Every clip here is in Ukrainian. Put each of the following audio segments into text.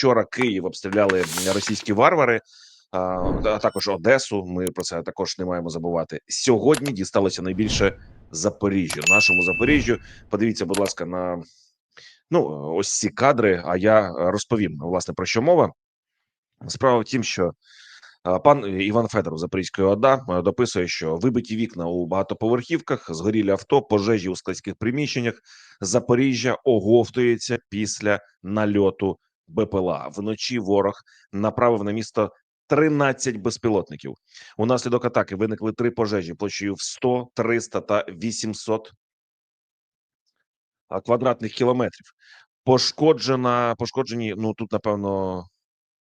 Вчора Київ обстріляли російські варвари, а також Одесу. Ми про це також не маємо забувати. Сьогодні дісталося найбільше Запоріжжю. Нашому Запоріжжю. Подивіться, будь ласка, на ну ось ці кадри. А я розповім власне про що мова. Справа в тім, що пан Іван Федоров Запорізької ОДА дописує, що вибиті вікна у багатоповерхівках, згорілі авто, пожежі у складських приміщеннях. Запоріжжя оговтується після нальоту БПЛА. Вночі ворог направив на місто 13 безпілотників. Унаслідок атаки виникли три пожежі площею в 100, 300 та 800 а, квадратних кілометрів. Пошкоджена, пошкоджені. Ну тут напевно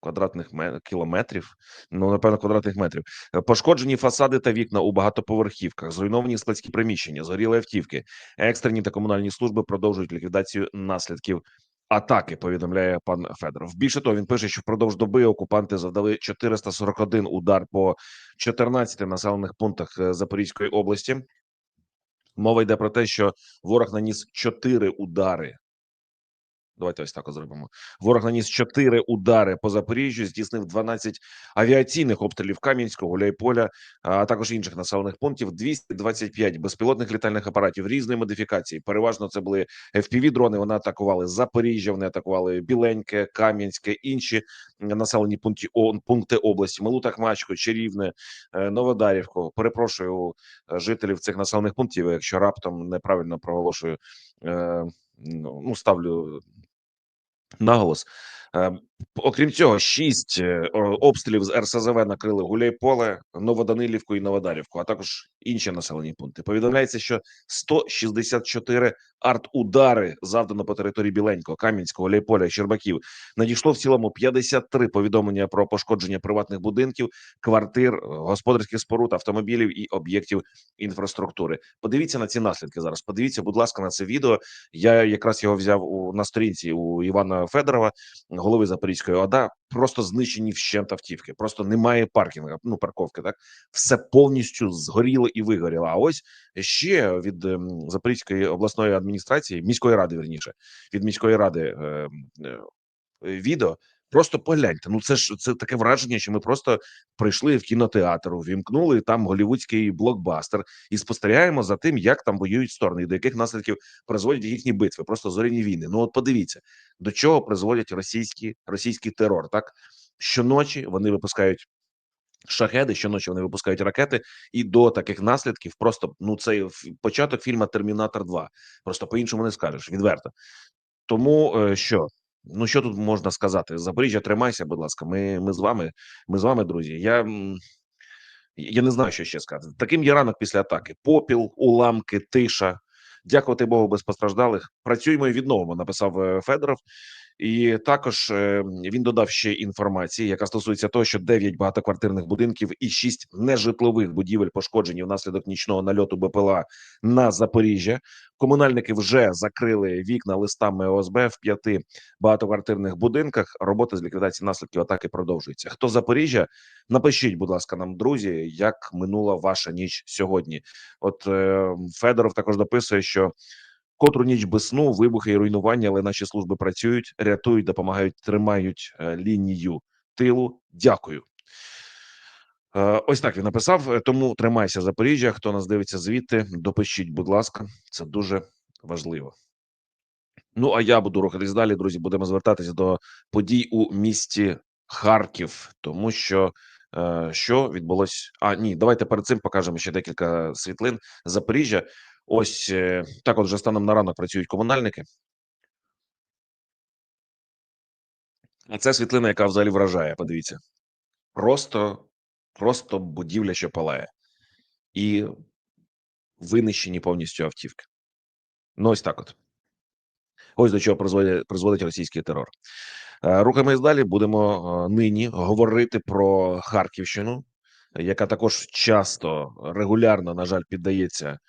квадратних ме- кілометрів. Ну напевно, квадратних метрів. Пошкоджені фасади та вікна у багатоповерхівках, зруйновані складські приміщення, згоріли автівки. Екстрені та комунальні служби продовжують ліквідацію наслідків атаки. Повідомляє пан Федоров. Більше того, він пише, що впродовж доби окупанти завдали 441 удар по 14 населених пунктах е, Запорізької області. Мова йде про те, що ворог наніс 4 удари. Давайте ось так зробимо. Ворог наніс 4 удари по Запоріжжю, здійснив 12 авіаційних обстрілів Кам'янського, Гуляйполя, а також інших населених пунктів. 225 безпілотних літальних апаратів різної модифікації. Переважно це були fpv дрони. Вони атакували Запоріжжя, вони атакували Біленьке, Кам'янське, інші населені пункти пункти області. Малу Тахмачку, Чарівне, Новодарівку. Перепрошую е, жителів цих населених пунктів, якщо раптом неправильно проголошую. е, ну, ставлю наголос. Окрім цього, шість е, обстрілів з РСЗВ накрили Гуляйполе, Новоданилівку і Новодарівку, а також інші населені пункти. Повідомляється, що 164 арт-удари завдано по території Біленького, Кам'янського, Гуляйполя, Щербаків. Надійшло в цілому 53 повідомлення про пошкодження приватних будинків, квартир, е, господарських споруд, автомобілів і об'єктів інфраструктури. Подивіться на ці наслідки зараз. Подивіться, будь ласка, на це відео. Я якраз його взяв у на сторінці у Івана Федорова, голови Запорізької ОДА. Просто знищені вщент автівки. Просто немає паркінгу, ну парковки. Так все повністю згоріло і вигоріло. А ось ще від ем, Запорізької обласної адміністрації, міської ради, верніше, від міської ради е, е, відео. Просто погляньте. Ну це ж це таке враження, що ми просто прийшли в кінотеатр, вімкнули там голівудський блокбастер і спостерігаємо за тим, як там воюють сторони, і до яких наслідків призводять їхні битви, просто зоряні війни. Ну от подивіться, до чого призводять російські російський терор. Так щоночі вони випускають шахеди, щоночі вони випускають ракети, і до таких наслідків просто ну це ф- початок фільму Термінатор 2. Просто по іншому не скажеш відверто. Тому е, що. Ну, що тут можна сказати? Запоріжжя, тримайся, будь ласка. Ми, ми з вами, ми з вами, друзі. Я, я не знаю, що ще сказати. Таким є ранок після атаки: попіл, уламки, тиша. Дякувати Богу, без постраждалих. Працюємо і відновимо. Написав е, Федоров. І також е, він додав ще інформації, яка стосується того, що 9 багатоквартирних будинків і 6 нежитлових будівель пошкоджені внаслідок нічного нальоту БПЛА на Запоріжжя. Комунальники вже закрили вікна листами ОСБ в п'яти багатоквартирних будинках. Робота з ліквідації наслідків атаки продовжується. Хто Запоріжжя? Напишіть, будь ласка, нам, друзі, як минула ваша ніч сьогодні. От е, Федоров також дописує, що котру ніч без сну, вибухи і руйнування, але наші служби працюють, рятують, допомагають, тримають е, лінію тилу. Дякую. Е, Ось так він написав. Е, Тому тримайся Запоріжжя. Хто нас дивиться звідти, допишіть, будь ласка, це дуже важливо. Ну а я буду рухатись далі. Друзі, будемо звертатися до подій у місті Харків, тому що що відбулось? А ні, давайте перед цим покажемо ще декілька світлин Запоріжжя. Ось е, так, от вже станом на ранок працюють комунальники. А це світлина, яка взагалі вражає. Подивіться, просто, просто будівля, що палає, і винищені повністю автівки. Ну, ось так от. Ось до чого призводить, призводить російський терор. Е, Рухаємось далі. Будемо е, нині говорити про Харківщину, яка також часто регулярно, на жаль, піддається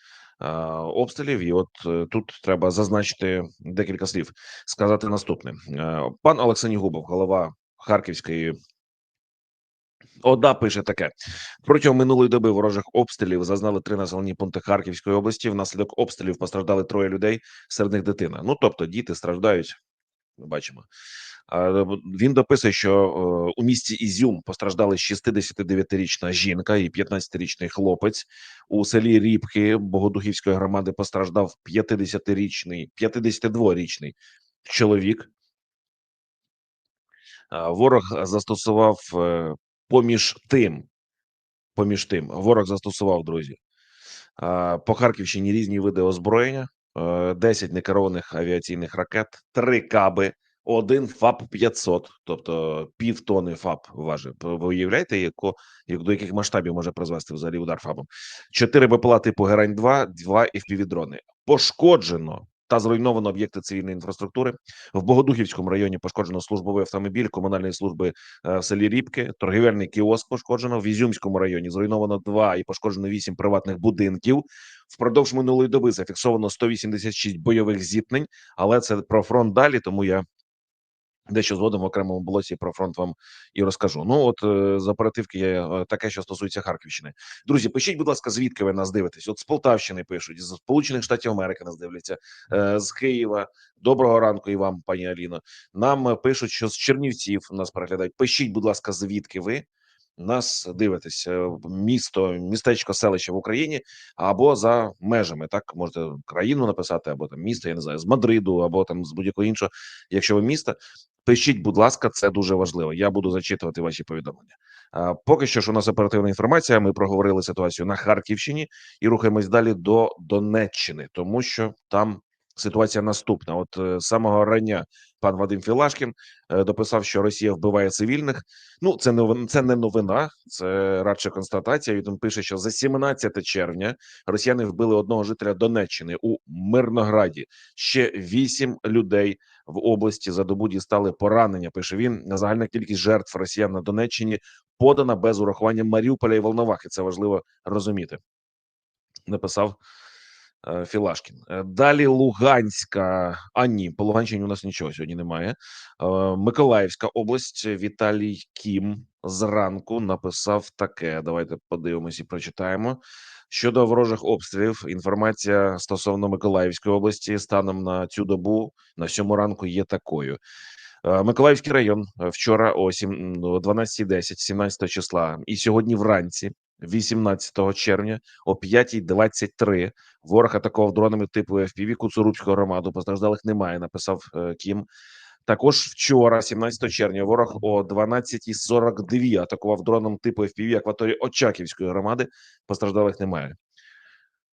обстрілів. І от е, тут треба зазначити декілька слів, сказати наступне: Е, пан Олексій Губов, голова Харківської. ОДА пише таке: протягом минулої доби ворожих обстрілів зазнали три населені пункти Харківської області. Внаслідок обстрілів постраждали троє людей, серед них дитина. Ну тобто діти страждають. Ми бачимо. А, він дописує, що е, у місті Ізюм постраждали 69-річна жінка і 15-річний хлопець. У селі Рібки Богодухівської громади постраждав 50-річний, 52-річний чоловік. Ворог застосував е, поміж тим, поміж тим, ворог застосував друзі по Харківщині різні види озброєння, е, 10 некерованих авіаційних ракет, 3 каби, один ФАП 500, тобто півтони ФАП важить. Ви уявляєте, яко, як до яких масштабів може призвести взагалі удар ФАПом? 4 БПЛА типу Герань 2, 2 FPV-дрони. Пошкоджено та зруйновано об'єкти цивільної інфраструктури. В Богодухівському районі пошкоджено службовий автомобіль комунальної служби е, в селі Рібки, торгівельний кіоск пошкоджено. В Ізюмському районі зруйновано два і пошкоджено вісім приватних будинків. Впродовж минулої доби зафіксовано 186 бойових зіткнень, але це про фронт далі, тому я дещо згодом в окремому блоці про фронт вам і розкажу. Ну от е, з оперативки є е, таке, що стосується Харківщини. Друзі, пишіть, будь ласка, звідки ви нас дивитесь? От з Полтавщини пишуть, з Сполучених Штатів Америки нас дивляться, е, з Києва. Доброго ранку і вам, пані Аліно. Нам пишуть, що з Чернівців нас переглядають. Пишіть, будь ласка, звідки ви нас дивитесь? Місто, містечко, селище в Україні або за межами. Так можете країну написати, або там місто, я не знаю, з Мадриду, або там з будь-якого іншого. Якщо ви міста, пишіть, будь ласка, це дуже важливо. Я буду зачитувати ваші повідомлення. А, поки що ж у нас оперативна інформація. Ми проговорили ситуацію на Харківщині і рухаємось далі до Донеччини, тому що там ситуація наступна. От е, з самого рання пан Вадим Філашкін е, дописав, що Росія вбиває цивільних. Ну це не це не новина, це радше констатація. Він пише, що за 17 червня росіяни вбили одного жителя Донеччини у Мирнограді. Ще вісім людей в області за добу дістали поранення. Пише він загальна кількість жертв росіян на Донеччині подана без урахування Маріуполя і Волновахи. Це важливо розуміти. Написав Філашкін. Е, Далі Луганська. А ні, по Луганщині у нас нічого сьогодні немає. Е, Миколаївська область. Віталій Кім зранку написав таке. Давайте подивимось і прочитаємо. Щодо ворожих обстрілів, інформація стосовно Миколаївської області станом на цю добу на сьому ранку є такою. Е, Миколаївський район е, вчора о о 12.10, 17 числа, і сьогодні вранці, 18 червня, о 5.23, ворог атакував дронами типу FPV Куцурубську громаду. Постраждалих немає. Написав е, Кім. Також вчора, 17 червня, ворог о 12.42 атакував дроном типу FPV акваторії Очаківської громади. Постраждалих немає.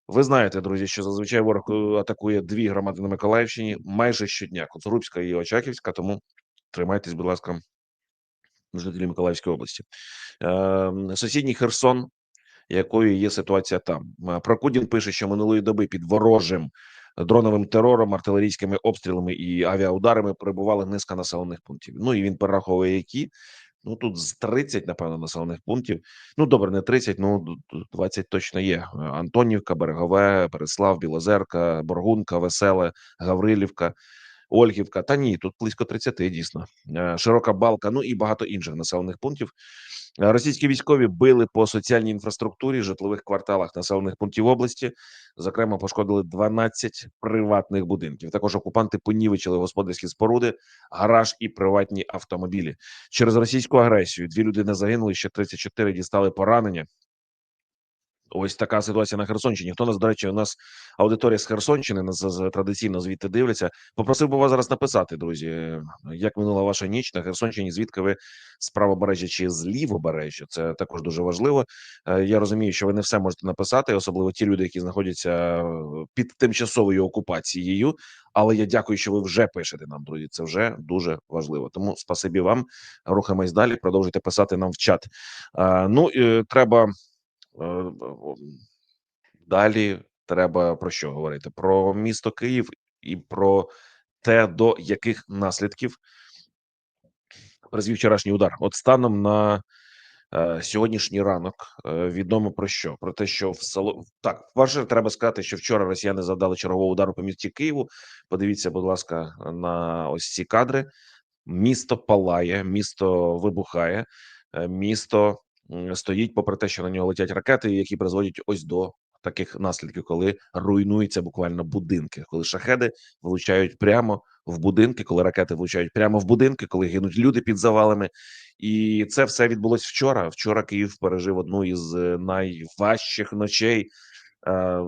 Ви знаєте, друзі, що зазвичай ворог е, атакує дві громади на Миколаївщині майже щодня: Коцурубська і Очаківська. Тому тримайтесь, будь ласка, жителі Миколаївської області. Е, сусідній Херсон, якою є ситуація там. Е, Прокудін пише, що минулої доби під ворожим дроновим терором, артилерійськими обстрілами і авіаударами перебували низка населених пунктів. Ну і він перераховує, які. Ну тут з 30, напевно, населених пунктів. Ну добре, не 30, ну д- д- 20 точно є. Е, Антонівка, Берегове, Переслав, Білозерка, Боргунка, Веселе, Гаврилівка, Ольгівка. Та ні, тут близько 30, дійсно. Е, Широка балка, ну і багато інших населених пунктів. Е, Російські військові били по соціальній інфраструктурі, житлових кварталах населених пунктів області. Зокрема, пошкодили 12 приватних будинків. Також окупанти понівечили господарські споруди, гараж і приватні автомобілі. Через російську агресію дві людини загинули, ще 34 дістали поранення. Ось така ситуація на Херсонщині. Хто нас, до речі, у нас аудиторія з Херсонщини нас традиційно звідти дивляться. Попросив би вас зараз написати, друзі, як минула ваша ніч на Херсонщині. Звідки ви з правобережжя чи з лівобережжя? Це також дуже важливо. Е, Я розумію, що ви не все можете написати, особливо ті люди, які знаходяться е, під тимчасовою окупацією. Але я дякую, що ви вже пишете нам, друзі. Це вже дуже важливо. Тому спасибі вам. Рухаємось далі. Продовжуйте писати нам в чат. Е, Ну е, треба. Е, Далі треба про що говорити? Про місто Київ і про те, до яких наслідків призвів вчорашній удар. От станом на е, сьогоднішній ранок е, відомо про що? Про те, що в село так перше треба сказати, що вчора росіяни завдали чергового удару по місті Києву. Подивіться, будь ласка, на ось ці кадри. Місто палає, місто вибухає, місто стоїть, попри те, що на нього летять ракети, які призводять ось до таких наслідків, коли руйнуються буквально будинки, коли шахеди влучають прямо в будинки, коли ракети влучають прямо в будинки, коли гинуть люди під завалами. І це все відбулось вчора. Вчора Київ пережив одну із е, найважчих ночей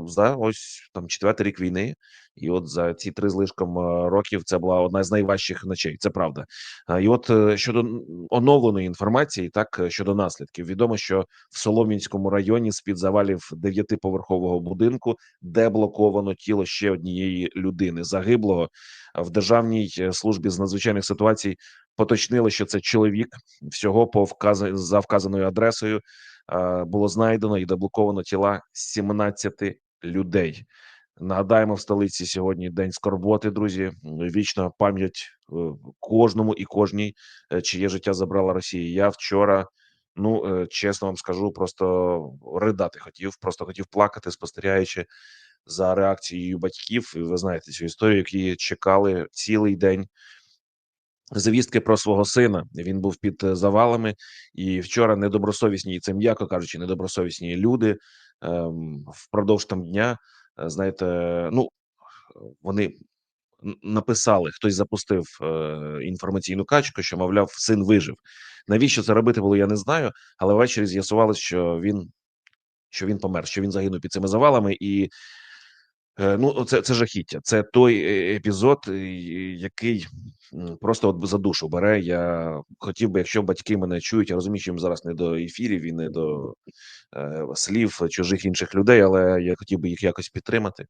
за ось там четвертий рік війни. І от за ці три з лишком е, років це була одна з найважчих ночей. Це правда. Е, І от е, щодо оновленої інформації, так е, щодо наслідків, відомо, що в Солом'янському районі з під завалів дев'ятиповерхового будинку де блоковано тіло ще однієї людини загиблого в державній е, службі з надзвичайних ситуацій. Поточнили, що це чоловік всього по вказа за вказаною адресою е, було знайдено і деблоковано тіла 17 людей. Нагадаємо, в столиці сьогодні день скорботи, друзі. Вічна пам'ять е, кожному і кожній, е, чиє життя забрала Росія. Я вчора, ну е, чесно вам скажу, просто ридати хотів, просто хотів плакати, спостерігаючи за реакцією батьків. Ви знаєте цю історію, які чекали цілий день звістки про свого сина. Він був під е, завалами, і вчора недобросовісні, і це м'яко кажучи, недобросовісні люди ем, впродовж там дня. е, Знаєте, ну вони написали, хтось запустив е, інформаційну качку, що мовляв, син вижив. Навіщо це робити було? Я не знаю. Але ввечері з'ясувалось, що він що він помер, що він загинув під цими завалами, і ну, це це жахіття. Це той е, епізод, е, який просто от за душу бере. Я хотів би, якщо батьки мене чують, я розумію, що їм зараз не до ефірів і не до е, слів чужих інших людей, але я хотів би їх якось підтримати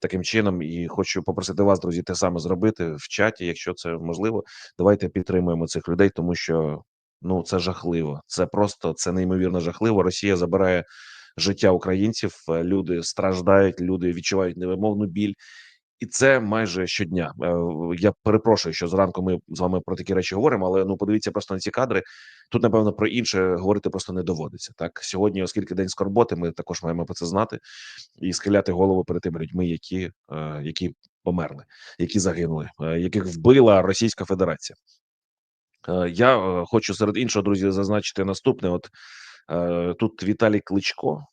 таким чином. І хочу попросити вас, друзі, те саме зробити в чаті, якщо це можливо. Давайте підтримуємо цих людей, тому що ну це жахливо. Це просто це неймовірно жахливо. Росія забирає життя українців. е, Люди страждають, люди відчувають невимовну біль. І це майже щодня. Е, Я перепрошую, що зранку ми з вами про такі речі говоримо, але ну подивіться просто на ці кадри. Тут напевно про інше говорити просто не доводиться. Так сьогодні, оскільки день скорботи, ми також маємо про це знати і схиляти голову перед тими людьми, які, е, які померли, які загинули, яких вбила Російська Федерація. Я хочу серед іншого, друзі, зазначити наступне. От тут Віталій Кличко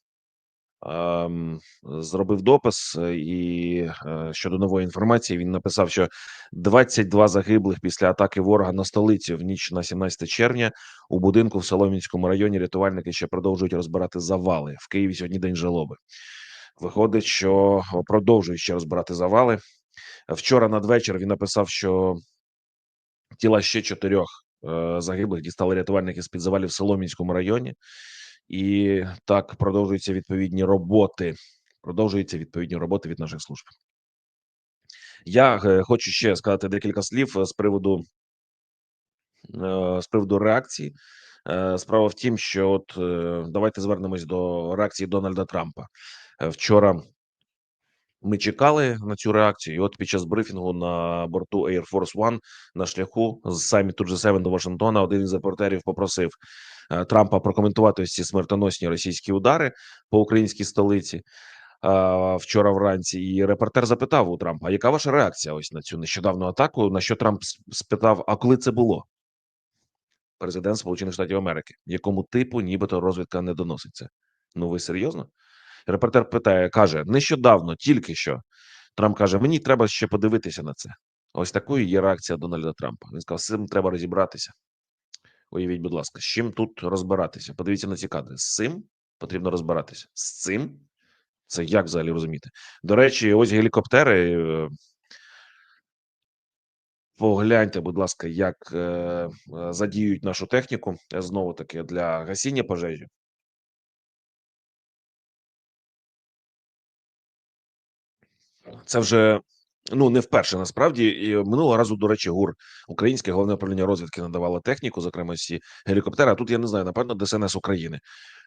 зробив допис, і е, щодо нової інформації він написав, що 22 загиблих після атаки ворога на столицю в ніч на 17 червня у будинку в Солом'янському районі рятувальники ще продовжують розбирати завали. В Києві сьогодні день жалоби. Виходить, що продовжують ще розбирати завали. Вчора надвечір він написав, що тіла ще чотирьох загиблих дістали рятувальники з під завалів в Солом'янському районі, і так продовжуються відповідні роботи. Продовжуються відповідні роботи від наших служб. Я е, хочу ще сказати декілька слів е, з приводу е, з приводу реакції. Справа в тім, що от давайте звернемось до реакції Дональда Трампа. Вчора ми чекали на цю реакцію. І от під час брифінгу на борту Air Force One на шляху з саміту G7 до Вашингтона один із репортерів попросив е, Трампа прокоментувати ці смертоносні російські удари по українській столиці. е, Вчора вранці, і репортер запитав у Трампа: а яка ваша реакція ось на цю нещодавну атаку? На що Трамп спитав: А коли це було? Президент Сполучених Штатів Америки, якому типу нібито розвідка не доноситься? Ну ви серйозно? Репортер питає, каже: нещодавно, тільки що. Трамп каже: Мені треба ще подивитися на це. Ось такою є реакція Дональда Трампа. Він сказав: з цим треба розібратися. Уявіть, будь ласка, з чим тут розбиратися? Подивіться на ці кадри. З цим потрібно розбиратися. З цим це як взагалі розуміти? До речі, ось гелікоптери. е, Погляньте, будь ласка, як е, задіють нашу техніку знову таки для гасіння пожежі. Це вже ну не вперше насправді. І минулого разу, до речі, ГУР Українське головне управління розвідки надавало техніку, зокрема ці гелікоптери. А тут я не знаю, напевно, ДСНС України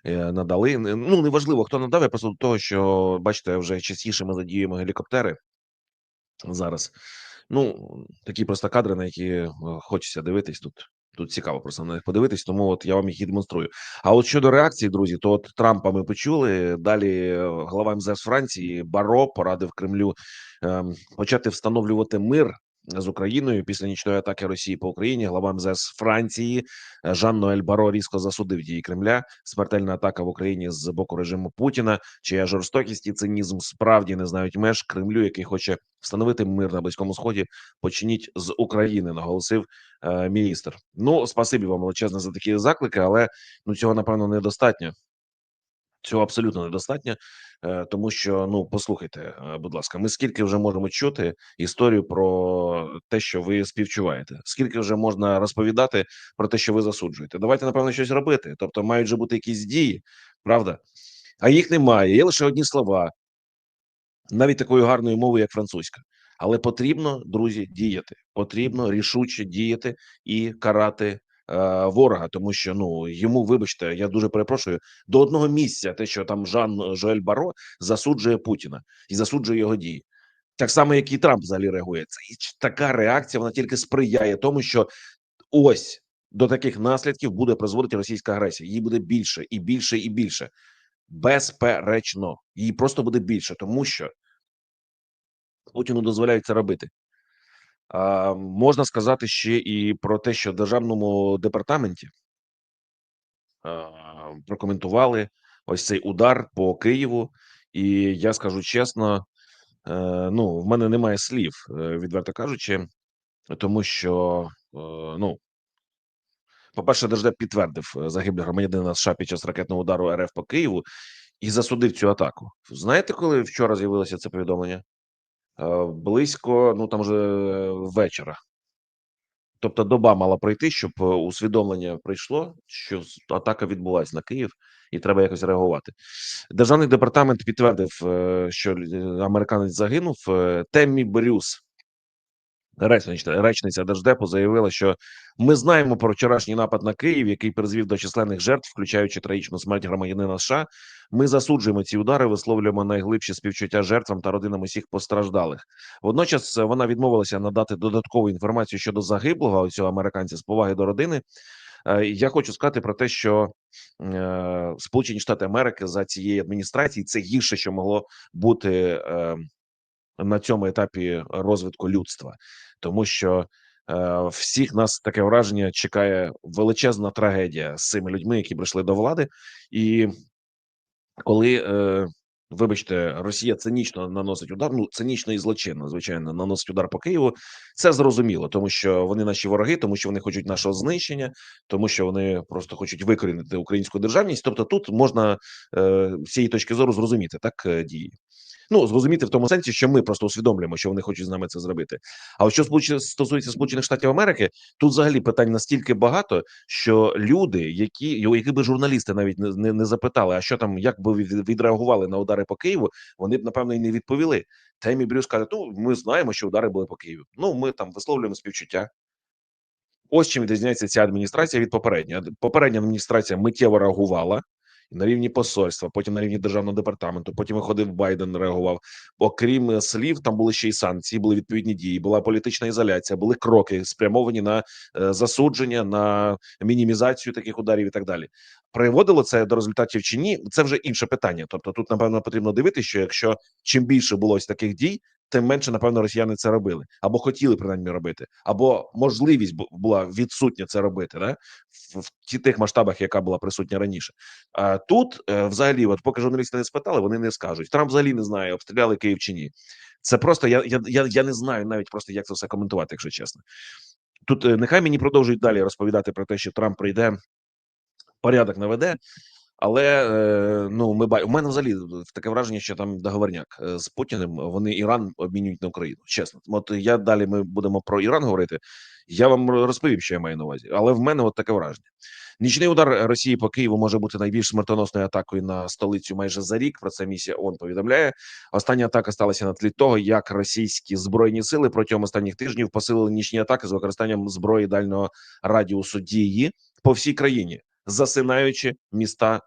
е, надали. Ну неважливо, хто надав. Я просто до того, що бачите, вже частіше ми задіємо гелікоптери зараз. Ну такі просто кадри, на які е, хочеться дивитись тут. Тут цікаво просто на них подивитись, тому от я вам їх і демонструю. А от щодо реакції, друзі, то от Трампа ми почули. Далі е, глава МЗС Франції Баро порадив Кремлю ем, почати встановлювати мир з Україною після нічної атаки Росії по Україні. Глава МЗС Франції е, Жан Ноель Баро різко засудив дії Кремля. Смертельна атака в Україні з боку режиму Путіна, чия жорстокість і цинізм справді не знають меж Кремлю, який хоче встановити мир на близькому сході. Почніть з України, наголосив е, міністр. Ну спасибі вам величезне за такі заклики, але ну цього напевно недостатньо. Цього абсолютно недостатньо, е, тому що ну послухайте, е, будь ласка, ми скільки вже можемо чути історію про те, що ви співчуваєте? Скільки вже можна розповідати про те, що ви засуджуєте? Давайте напевно щось робити. Тобто, мають же бути якісь дії, правда? А їх немає. Є лише одні слова, навіть такою гарною мовою, як французька. Але потрібно, друзі, діяти. Потрібно рішуче діяти і карати е, ворога, тому що ну йому, вибачте, я дуже перепрошую до одного місця, те, що там Жан Жоель Баро засуджує Путіна і засуджує його дії. Так само, як і Трамп взагалі реагує. Це і така реакція вона тільки сприяє тому, що ось до таких наслідків буде призводити російська агресія. Її буде більше і більше і більше. Безперечно, її просто буде більше, тому що Путіну дозволяють це робити. Можна сказати ще і про те, що в державному департаменті прокоментували ось цей удар по Києву, і я скажу чесно, е, ну в мене немає слів, е, відверто кажучи, тому що е, ну. По-перше, Держдеп підтвердив загиблих громадянина США під час ракетного удару РФ по Києву і засудив цю атаку. Знаєте, коли вчора з'явилося це повідомлення? Е, Близько, ну там вже вечора. Тобто доба мала пройти, щоб е, усвідомлення прийшло, що атака відбулася на Київ, і треба якось реагувати. Державний департамент підтвердив, е, що американець загинув. Теммі Брюс, речниця, Держдепу, заявила, що ми знаємо про вчорашній напад на Київ, який призвів до численних жертв, включаючи трагічну смерть громадянина США. Ми засуджуємо ці удари, висловлюємо найглибші співчуття жертвам та родинам усіх постраждалих. Водночас е, вона відмовилася надати додаткову інформацію щодо загиблого цього американця з поваги до родини. Е, Я хочу сказати про те, що е, Сполучені Штати Америки за цієї адміністрації це гірше, що могло бути на цьому етапі розвитку людства, тому що е, всіх нас таке враження чекає величезна трагедія з цими людьми, які прийшли до влади, і коли. Е, Вибачте, Росія цинічно наносить удар. Ну цинічно і злочинно, звичайно, наносить удар по Києву. Це зрозуміло, тому що вони наші вороги, тому що вони хочуть нашого знищення, тому що вони просто хочуть викорінити українську державність. Тобто, тут можна е, з цієї точки зору зрозуміти так е, дії. Ну зрозуміти в тому сенсі, що ми просто усвідомлюємо, що вони хочуть з нами це зробити. А от що стосується Сполучених Штатів Америки, тут взагалі питань настільки багато, що люди, які які би журналісти навіть не, не, не запитали, а що там, як би відреагували на удари по Києву, вони б напевно і не відповіли. Темі Брюс каже: ну ми знаємо, що удари були по Києву. Ну ми там висловлюємо співчуття. Ось чим відрізняється ця адміністрація від попередньої. Попередня адміністрація миттєво реагувала на рівні посольства, потім на рівні державного департаменту. Потім виходив Байден, реагував. Окрім е, слів, там були ще й санкції, були відповідні дії, була політична ізоляція, були кроки спрямовані на е, засудження, на мінімізацію таких ударів і так далі. Приводило це до результатів чи ні? Це вже інше питання. Тобто, тут напевно потрібно дивитися, що якщо чим більше було ось таких дій, тим менше напевно росіяни це робили або хотіли принаймні робити, або можливість була відсутня це робити, да в, тих масштабах, яка була присутня раніше. А тут, е, взагалі, от поки журналісти не спитали, вони не скажуть. Трамп взагалі не знає, обстріляли Київ чи ні. Це просто я, я, я, я не знаю навіть просто як це все коментувати, якщо чесно. Тут е, нехай мені продовжують далі розповідати про те, що Трамп прийде, порядок наведе. Але е, ну ми ба... у мене взагалі таке враження, що там договорняк е, з Путіним. Вони Іран обмінюють на Україну. Чесно, от я далі ми будемо про Іран говорити. Я вам розповім, що я маю на увазі, але в мене от таке враження. Нічний удар Росії по Києву може бути найбільш смертоносною атакою на столицю майже за рік. Про це місія ООН повідомляє. Остання атака сталася на тлі того, як російські збройні сили протягом останніх тижнів посилили нічні атаки з використанням зброї дальнього радіусу дії по всій країні, засинаючи міста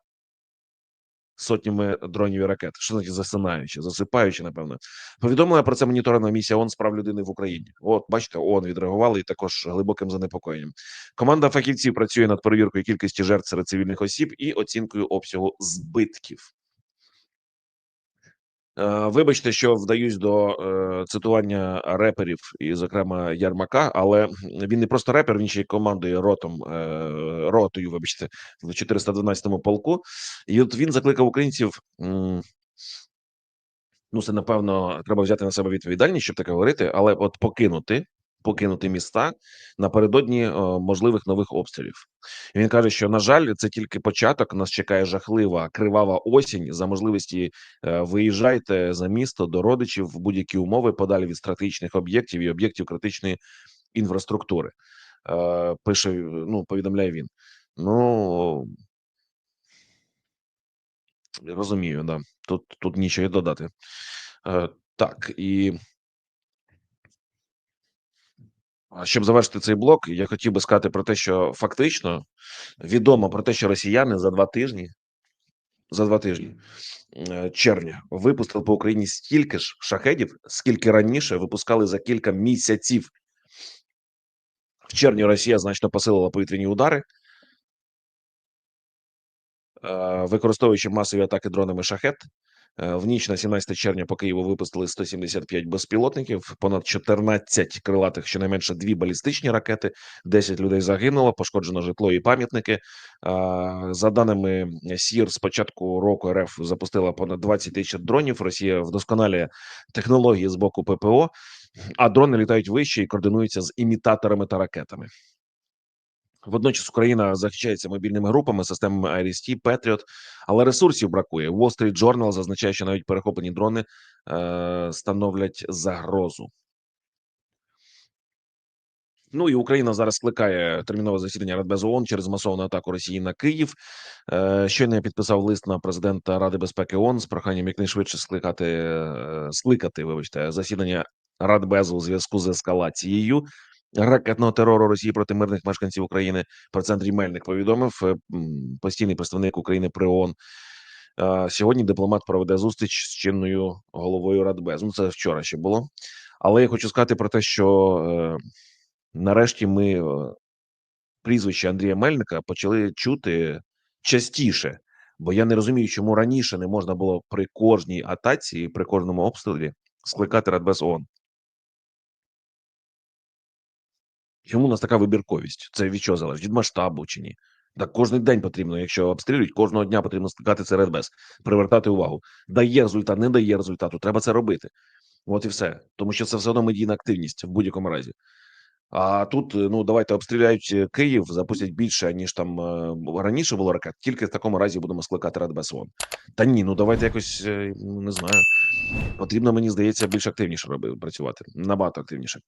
сотнями дронів і ракет. Що значить засинаючи, засипаючи, напевно. Повідомила про це моніторна місія ООН з прав людини в Україні. От, бачите, ООН відреагували і також глибоким занепокоєнням. Команда фахівців працює над перевіркою кількості жертв серед цивільних осіб і оцінкою обсягу збитків. Е, Вибачте, що вдаюсь до е, цитування реперів, і, зокрема, Ярмака, але він не просто репер, він ще й командує ротом, е, ротою, вибачте, в 412-му полку. І от він закликав українців. Ну, це напевно треба взяти на себе відповідальність, щоб таке говорити, але от покинути, покинути міста напередодні е, можливих нових обстрілів. Він каже, що на жаль, це тільки початок. Нас чекає жахлива кривава осінь. За можливості е, виїжджайте за місто до родичів в будь-які умови подалі від стратегічних об'єктів і об'єктів критичної інфраструктури. Е, Пише, ну повідомляє він. Ну розумію, да. Тут тут нічого додати. Так і А щоб завершити цей блок, я хотів би сказати про те, що фактично відомо про те, що росіяни за два тижні, за два тижні е, червня випустили по Україні стільки ж шахедів, скільки раніше випускали за кілька місяців. В червні Росія значно посилила повітряні удари, е, використовуючи масові атаки дронами шахет. Е, В ніч на 17 червня по Києву випустили 175 безпілотників, понад 14 крилатих, щонайменше дві балістичні ракети. 10 людей загинуло, пошкоджено житло і пам'ятники. Е, За даними СІР, з початку року РФ запустила понад 20 тисяч дронів. Росія вдосконалює технології з боку ППО, а дрони літають вище і координуються з імітаторами та ракетами. Водночас Україна захищається мобільними групами, системами IRIS-T, Patriot, але ресурсів бракує. Wall Street Journal зазначає, що навіть перехоплені дрони е, становлять загрозу. Ну і Україна зараз скликає термінове засідання Радбезу ООН через масовану атаку Росії на Київ. Е, щойно я підписав лист на президента Ради безпеки ООН з проханням якнайшвидше скликати е, скликати, вибачте, засідання Радбезу у зв'язку з ескалацією ракетного терору Росії проти мирних мешканців України. Про це Андрій Мельник повідомив е, постійний представник України при ООН. Е, Сьогодні дипломат проведе зустріч з чинною головою Радбезу. Ну це вчора ще було. Але я хочу сказати про те, що е, нарешті ми прізвище Андрія Мельника почали чути частіше, бо я не розумію, чому раніше не можна було при кожній атаці, при кожному обстрілі скликати Радбез ООН. Чому у нас така вибірковість? Це від чого залежить? Від масштабу чи ні? Так кожен день потрібно, якщо обстрілюють, кожного дня потрібно скликати це Радбез, привертати увагу. Дає результат, не дає результату. Треба це робити. От і все. Тому що це все одно медійна активність в будь-якому разі. А тут, е, ну давайте обстріляють е, Київ, запустять більше ніж там е, раніше було ракет. Тільки в такому разі будемо скликати Радбез ООН. Та ні, ну давайте якось не знаю. Потрібно, мені здається, більш активніше працювати, набагато активніше.